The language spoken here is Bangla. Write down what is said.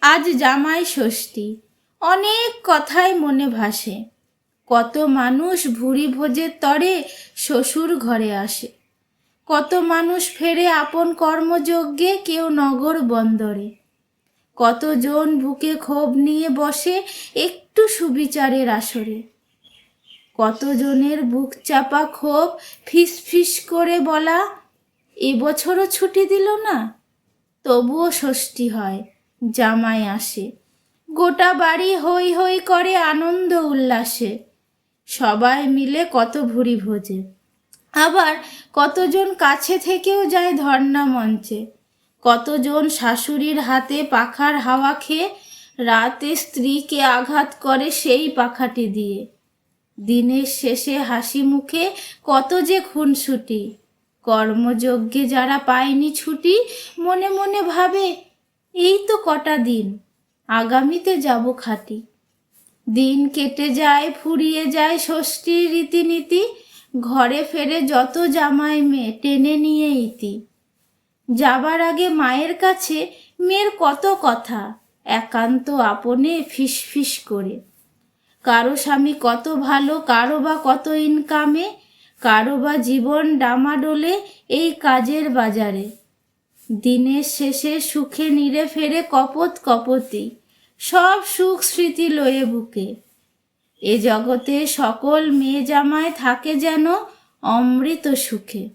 আজ জামাই ষষ্ঠী। অনেক কথাই মনে ভাসে। কত মানুষ ভুরি ভোজের তরে শ্বশুর ঘরে আসে। কত মানুষ ফেরে আপন কর্মযজ্ঞে কেউ নগর বন্দরে। কতজন বুকে ক্ষোভ নিয়ে বসে একটু সুবিচারের আসরে। কতজনের বুক চাপা ক্ষোভ ফিস ফিস করে বলা এবছরও ছুটি দিল না? তবুও ষষ্ঠী হয়। জামাই আসে। গোটা বাড়ি হই হই করে আনন্দ উল্লাসে। সবাই মিলে কত ভুরি ভোজে। আবার কতজন কাছে থেকেও যায় ধর্ণা মঞ্চে। কতজন শাশুড়ির হাতে পাখার হাওয়া খেয়ে রাতে স্ত্রীকে আঘাত করে সেই পাখাটি দিয়ে। দিনের শেষে হাসি মুখে কত যে খুনসুটি। কর্মযজ্ঞে যারা পায়নি ছুটি, মনে মনে ভাবে এই তো কটা দিন, আগামীতে যাব খাটি। দিন কেটে যায়, ফুরিয়ে যায় ষষ্ঠীর রীতিনীতি, ঘরে ফেরে যত জামাই মেয়ে টেনে নিয়ে ইতি। যাবার আগে মায়ের কাছে মেয়ের কত কথা, একান্ত আপনে ফিস ফিস করে। কারও স্বামী কত ভালো, কারও বা কত ইনকামে কারও বা জীবন ডামাডোলে এই কাজের বাজারে। দিনের শেষে সুখে নিরে ফেরে কপত কপতি, সব সুখ স্মৃতি লয়ে বুকে। এ জগতে সকল মেয়ে জামায় থাকে যেন অমৃত সুখে।